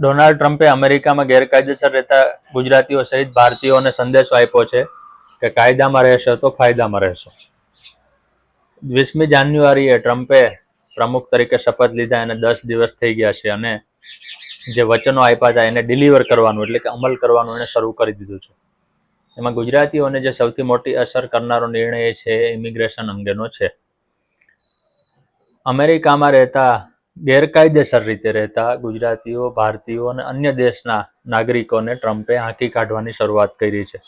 Donald ટ્રમ્પે અમેરિકામાં ગેરકાયદેસર રહેતા ગુજરાતીઓ સહિત ભારતીયોને સંદેશો આપ્યો છે કે કાયદામાં રહેશો તો ફાયદામાં રહેશો. વીસમી જાન્યુઆરીએ ટ્રમ્પે પ્રમુખ તરીકે શપથ લીધા અને દસ દિવસ થઈ ગયા છે અને જે વચનો આપ્યા હતા એને ડિલિવર કરવાનું એટલે કે અમલ કરવાનું એને શરૂ કરી દીધું છે. એમાં ગુજરાતીઓને જે સૌથી મોટી અસર કરનારો નિર્ણય એ છે ઇમિગ્રેશન અંગેનો છે. અમેરિકામાં રહેતા ગેરકાયદેસર રીતે રહેતા ગુજરાતીઓ, ભારતીયો અને અન્ય દેશના નાગરિકોને ટ્રમ્પે હાંકી કાઢવાની શરૂઆત કરી છે.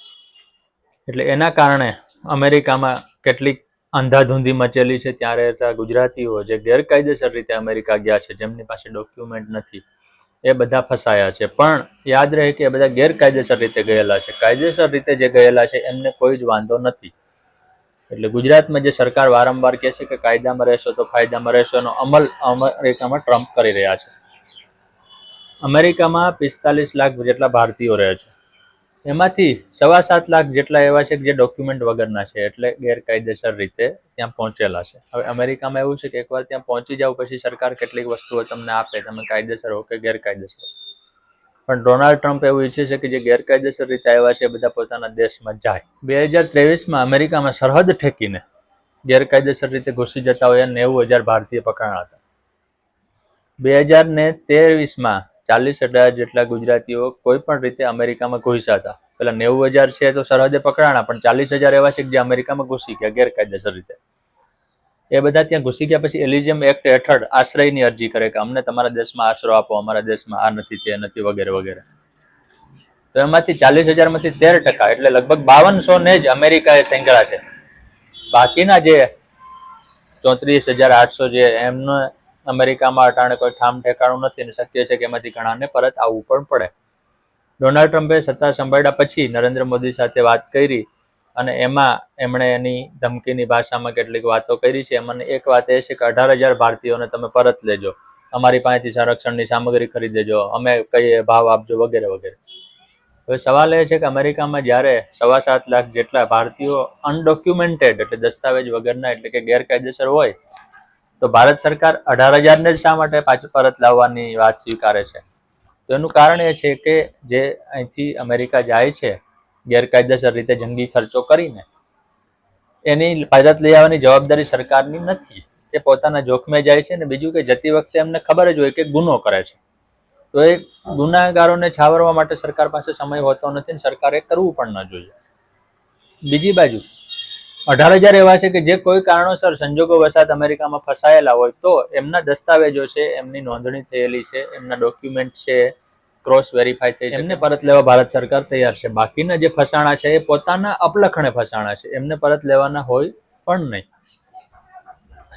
એટલે એના કારણે અમેરિકામાં કેટલીક અંધાધૂંધી મચેલી છે. ત્યાં રહેતા ગુજરાતીઓ જે ગેરકાયદેસર રીતે અમેરિકા ગયા છે, જેમની પાસે ડોક્યુમેન્ટ નથી, એ બધા ફસાયા છે. પણ યાદ રહે કે એ બધા ગેરકાયદેસર રીતે ગયેલા છે. કાયદેસર રીતે જે ગયેલા છે, એમને કોઈ જ વાંધો નથી. એટલે ગુજરાતમાં જે સરકાર વારંવાર કહે છે કે કાયદામાં રહેશો તો ફાયદામાં રહેશો એનો અમલ અમેરિકામાં ટ્રમ્પ કરી રહ્યા છે. અમેરિકામાં પિસ્તાલીસ લાખ જેટલા ભારતીયો રહે છે. એમાંથી સવા સાત લાખ જેટલા એવા છે કે જે ડોક્યુમેન્ટ વગરના છે એટલે ગેરકાયદેસર રીતે ત્યાં પહોંચેલા છે. હવે અમેરિકામાં એવું છે કે એકવાર ત્યાં પહોંચી જાવ પછી સરકાર કેટલીક વસ્તુઓ તમને આપે, તમે કાયદેસર હો કે ગેરકાયદેસર પણ ડોનાલ્ડ ટ્રમ્પ એવું ઈચ્છે છે કે જે ગેરકાયદેસર રીતે આવ્યા છે બધા પોતાના દેશમાં જાય. બે હજાર ત્રેવીસમાં અમેરિકામાં સરહદ ઠેકીને ગેરકાયદેસર રીતે ઘૂસી જતા હોય નેવું હજાર ભારતીય પકડાણા હતા. બે હજાર ને ત્રેવીસમાં ચાલીસ હજાર જેટલા ગુજરાતીઓ કોઈ પણ રીતે અમેરિકામાં ઘૂસ્યા હતા. પેલા નેવું હજાર છે તો સરહદે પકડાણા, પણ ચાલીસ હજાર એવા છે કે જે અમેરિકામાં ઘૂસી ગયા ગેરકાયદેસર રીતે. એ બધા ત્યાં ઘૂસી ગયા પછી એલિઝિયમ એક્ટ હેઠળ આશ્રયની અરજી કરે કે અમને તમારા દેશમાં આશરો આપો, અમારા દેશમાં આ નથી, તે નથી, વગેરે વગેરે. તો એમાંથી ચાલીસ હજારમાંથી તેર ટકા, એટલે લગભગ બાવનસો ને જ અમેરિકાએ સેંકડા છે. બાકીના જે ચોત્રીસ હજાર આઠસો જે એમને અમેરિકામાં અટાણે કોઈ ઠામ ઠેકાણું નથી અને શક્ય છે કે એમાંથી ઘણાને પરત આવવું પણ પડે. ડોનાલ્ડ ટ્રમ્પે સત્તા સંભાળ્યા પછી નરેન્દ્ર મોદી સાથે વાત કરી અને એમાં એમણે એની ધમકીની ભાષામાં કેટલીક વાતો કરી છે. એમાં એક વાત એ છે કે અઢાર હજાર ભારતીયોને તમે પરત લેજો. અમારી પાસેથી સંરક્ષણની સામગ્રી ખરીદેજો. અમે કહીએ ભાવ આપજો વગેરે વગેરે. હવે સવાલ એ છે કે અમેરિકામાં જ્યારે સવા સાત લાખ જેટલા ભારતીયો અનડોક્યુમેન્ટેડ એટલે દસ્તાવેજ વગરના એટલે કે ગેરકાયદેસર હોય, તો ભારત સરકાર અઢાર હજારને જ શા માટે પાછું પરત લાવવાની વાત સ્વીકારે છે? તો એનું કારણ એ છે કે જે અહીંથી અમેરિકા જાય છે ગેરકાયદેસર રીતે જંગી ખર્ચો કરીને એની પરત લઈ આવવાની જવાબદારી સરકારની નથી. એ પોતાના જોખમે જાય છે અને બીજું કે જતી વખતે એમને ખબર જ હોય કે ગુનો કરે છે. તો એ ગુનાગારોને છાવરવા માટે સરકાર પાસે સમય હોતો નથી ને સરકારે કરવું પણ ન જોઈએ. બીજી બાજુ, અઢાર હજાર એવા છે કે જે કોઈ કારણોસર સંજોગો વસાત અમેરિકામાં ફસાયેલા હોય તો એમના દસ્તાવેજો છે, એમની નોંધણી થયેલી છે, એમના ડોક્યુમેન્ટ છે ક્રોસ વેરીફાઈ થઈ એમને પરત લેવા ભારત સરકાર તૈયાર છે. બાકીના જે ફસાણા છે એ પોતાના અપલખણે ફસાણા છે. એમને પરત લેવાના હોય પણ નહીં.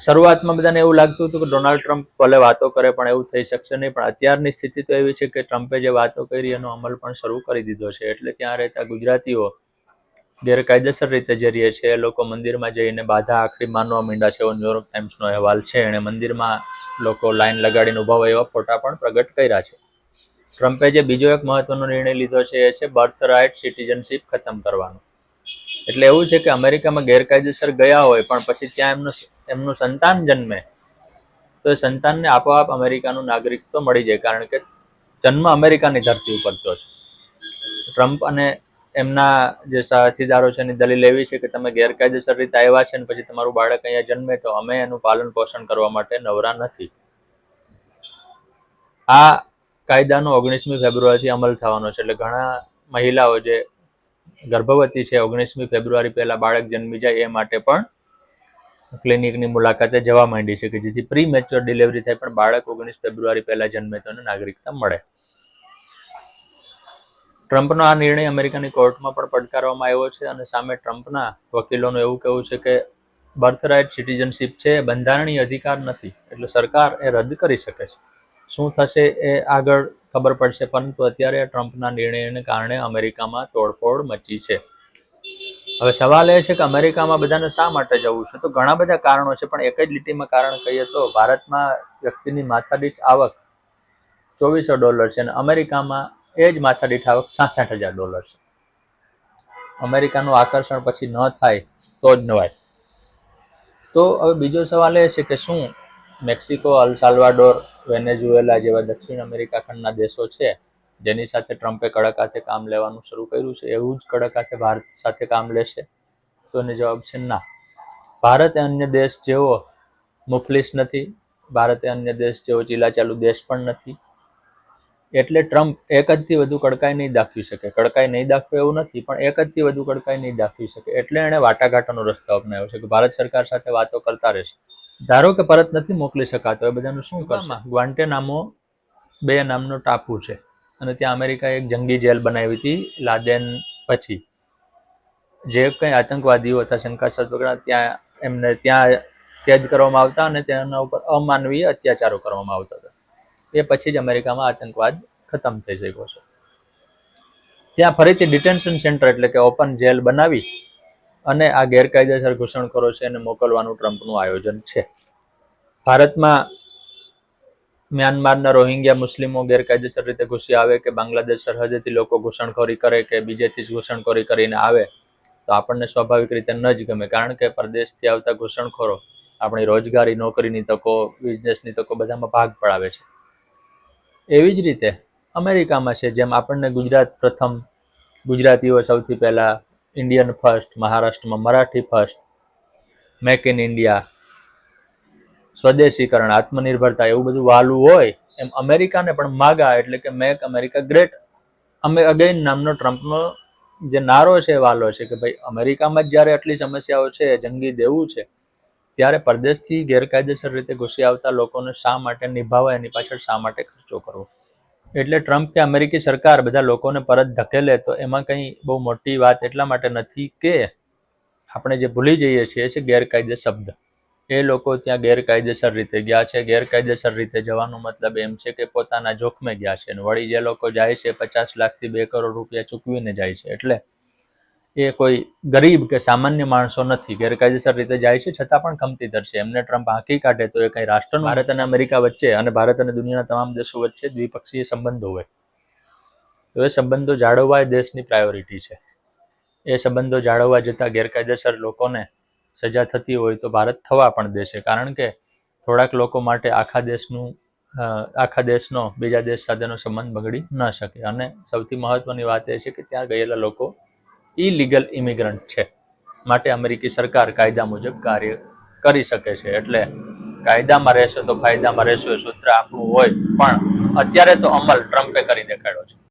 શરૂઆતમાં બધાને એવું લાગતું હતું કે ડોનાલ્ડ ટ્રમ્પ ભલે વાતો કરે પણ એવું થઈ શકશે નહીં. પણ અત્યારની સ્થિતિ તો એવી છે કે ટ્રમ્પે જે વાતો કરી એનો અમલ પણ શરૂ કરી દીધો છે. એટલે ત્યાં રહેતા ગુજરાતીઓ ગેરકાયદેસર રીતે જે રહે છે, એ લોકો મંદિરમાં જઈને બાધા, આખરી માનવા માંડ્યા છે. એવો ન્યુયોર્ક ટાઈમ્સનો અહેવાલ છે. એણે મંદિરમાં લોકો લાઈન લગાડીને ઊભા હોય એવા ફોટા પણ પ્રગટ કર્યા છે. ટ્રમ્પે જે બીજો એક મહત્વનો નિર્ણય લીધો છે એ છે બર્થ રાઇટ સિટીઝનશીપ ખતમ કરવાનો. એટલે એવું છે કે અમેરિકામાં ગેરકાયદેસર ગયા હોય પણ પછી ત્યાં એમનું એમનું સંતાન જન્મે, તો એ સંતાનને આપોઆપ અમેરિકાનું નાગરિકત્વ મળી જાય કારણ કે જન્મ અમેરિકાની ધરતી ઉપર થયો છે. ટ્રમ્પ અને એમના જે સાથીદારો છે એની દલીલ એવી છે કે તમે ગેરકાયદેસર રીતે આવ્યા છે ને પછી તમારું બાળક અહીંયા જન્મે તો અમે એનું પાલન પોષણ કરવા માટે નવરા નથી. આ કાયદાનો ઓગણીસમી ફેબ્રુઆરીથી અમલ થવાનો છે. એટલે ઘણા મહિલાઓ જે ગર્ભવતી છે, ઓગણીસમી ફેબ્રુઆરી પહેલા બાળક જન્મી જાય એ માટે પણ ક્લિનિકની મુલાકાતે જવા માંડી છે કે જેથી પ્રી મેચ્યોર ડિલિવરી થાય પણ બાળક ઓગણીસ ફેબ્રુઆરી પહેલા જન્મે તો નાગરિકતા મળે. ટ્રમ્પનો આ નિર્ણય અમેરિકાની કોર્ટમાં પણ પડકારવામાં આવ્યો છે અને સામે ટ્રમ્પના વકીલોનું એવું કહેવું છે કે બર્થ રાઇટ સિટીઝનશીપ છે બંધારણીય અધિકાર નથી, એટલે સરકાર એ રદ કરી શકે છે. શું થશે એ આગળ ખબર પડશે, પરંતુ અત્યારે ટ્રમ્પના નિર્ણયને કારણે અમેરિકામાં તોડફોડ મચી છે. હવે સવાલ એ છે કે અમેરિકામાં બધાને શા માટે જવું છે? તો ઘણા બધા કારણો છે, પણ એક જ લીટીમાં કારણ કહીએ તો ભારતમાં વ્યક્તિની માથાદીઠ આવક ચોવીસો ડોલર છે અને અમેરિકામાં એ જ માથાદીઠ આવક છાસઠ હજાર ડોલર છે. અમેરિકાનું આકર્ષણ પછી ન થાય તો જ નવાય તો હવે બીજો સવાલ એ છે કે શું મેક્સિકો, અલ સાલ્વાડોર, વેનેઝુએલા જેવા દક્ષિણ અમેરિકા ખંડના દેશો છે, જેની સાથે ટ્રમ્પે કડક હાથે કામ લેવાનું શરૂ કર્યું છે. એવું જ કડક હાથે ભારત સાથે કામ લેશે? તો એનો જવાબ છે ના. ભારત અન્ય દેશ જેવો મુફલિસ નથી, ભારત અન્ય દેશ જેવો ચીલાચાલુ દેશ પણ નથી. એટલે ટ્રમ્પ એક જથી વધુ કડકાઈ નહીં દાખવી શકે. કડકાઈ નહીં દાખવે એવું નથી, પણ એક જથી વધુ કડકાઈ નહીં દાખવી શકે. એટલે એણે વાટાઘાટોનો રસ્તો અપનાવ્યો છે કે ભારત સરકાર સાથે વાતો કરતા રહેશે. ધારો કે પરત નથી મોકલી શકાતો એ બધાનું શું કરશે? ગ્વાન્ટે નામો બે નામનો ટાપુ છે. અને ત્યાં અમેરિકાએ એક જંગી જેલ બનાવી હતી લાદેન પછી. જે કંઈ આતંકવાદીઓ હતા શંકાસ્પદ ત્યાં એમને ત્યાં કેદ કરવામાં આવતા અને તેના ઉપર અમાનવીય અત્યાચારો કરવામાં આવતા હતા. એ પછી જ અમેરિકામાં આતંકવાદ ખતમ થઈ શક્યો છે. ત્યાં ફરીથી ડિટેન્શન સેન્ટર એટલે કે ઓપન જેલ બનાવી અને આ ગેરકાયદેસર ઘૂસણખોરો છે એને મોકલવાનું ટ્રમ્પનું આયોજન છે. ભારતમાં મ્યાનમારના રોહિંગ્યા મુસ્લિમો ગેરકાયદેસર રીતે ઘૂસી આવે કે બાંગ્લાદેશ સરહદેથી લોકો ઘૂસણખોરી કરે કે બીજેથી જ ઘૂસણખોરી કરીને આવે, તો આપણને સ્વાભાવિક રીતે ન જ ગમે. કારણ કે પરદેશથી આવતા ઘૂસણખોરો આપણી રોજગારી, નોકરીની તકો, બિઝનેસની તકો બધામાં ભાગ પડાવે છે. એવી જ રીતે અમેરિકામાં છે, જેમ આપણને ગુજરાત પ્રથમ ગુજરાતીઓ સૌથી પહેલાં ઇન્ડિયન ફર્સ્ટ મહારાષ્ટ્રમાં Marathi first make in India સ્વદેશીકરણ, આત્મનિર્ભરતા એવું બધું વાલું હોય, એમ અમેરિકાને પણ માગા એટલે કે મેક અમેરિકા ગ્રેટ અમે અગેન નામનો ટ્રમ્પનો જે નારો છે વાલો છે કે ભાઈ અમેરિકામાં જ જ્યારે આટલી સમસ્યાઓ છે, જંગી દેવું છે, ત્યારે પરદેશથી ગેરકાયદેસર રીતે ઘૂસી આવતા લોકોને શા માટે નિભાવવા એની પાછળ શા માટે ખર્ચો કરવો? એટલે ટ્રમ્પ કે અમેરિકી સરકાર બધા લોકોને પરત ધકેલે તો એમાં કંઈ બહુ મોટી વાત એટલા માટે નથી કે આપણે જે ભૂલી જઈએ છીએ છે ગેરકાયદે શબ્દ. એ લોકો ત્યાં ગેરકાયદેસર રીતે ગયા છે. ગેરકાયદેસર રીતે જવાનો મતલબ એમ છે કે પોતાના જોખમે ગયા છે. વળી જે લોકો જાય છે પચાસ લાખથી બે કરોડ રૂપિયા ચૂકવીને જાય છે. એટલે એ કોઈ ગરીબ કે સામાન્ય માણસો નથી, ગેરકાયદેસર રીતે જાય છે, છતાં પણ ખમતી ધરશે એમને ટ્રમ્પ હાંકી કાઢે તો એ કંઈ રાષ્ટ્રનું ભારત અને અમેરિકા વચ્ચે અને ભારત અને દુનિયાના તમામ દેશો વચ્ચે દ્વિપક્ષીય સંબંધો હોય. તો એ સંબંધો જાળવવા એ દેશની પ્રાયોરિટી છે. એ સંબંધો જાળવવા જતાં ગેરકાયદેસર લોકોને સજા થતી હોય તો ભારત થવા પણ દેશે. કારણ કે થોડાક લોકો માટે આખા દેશનું આખા દેશનો, બીજા દેશ સાથેનો સંબંધ બગડી ન શકે. અને સૌથી મહત્વની વાત એ છે કે ત્યાં ગયેલા લોકો ઇલીગલ ઇમિગ્રન્ટ છે. માટે અમેરિકી સરકાર કાયદા મુજબ કાર્ય કરી શકે છે. એટલે કાયદામાં રહેશો તો ફાયદામાં રહેશો, એ સૂત્ર આપણું હોય. પણ અત્યારે તો અમલ ટ્રમ્પે કરી દેખાડ્યો છે.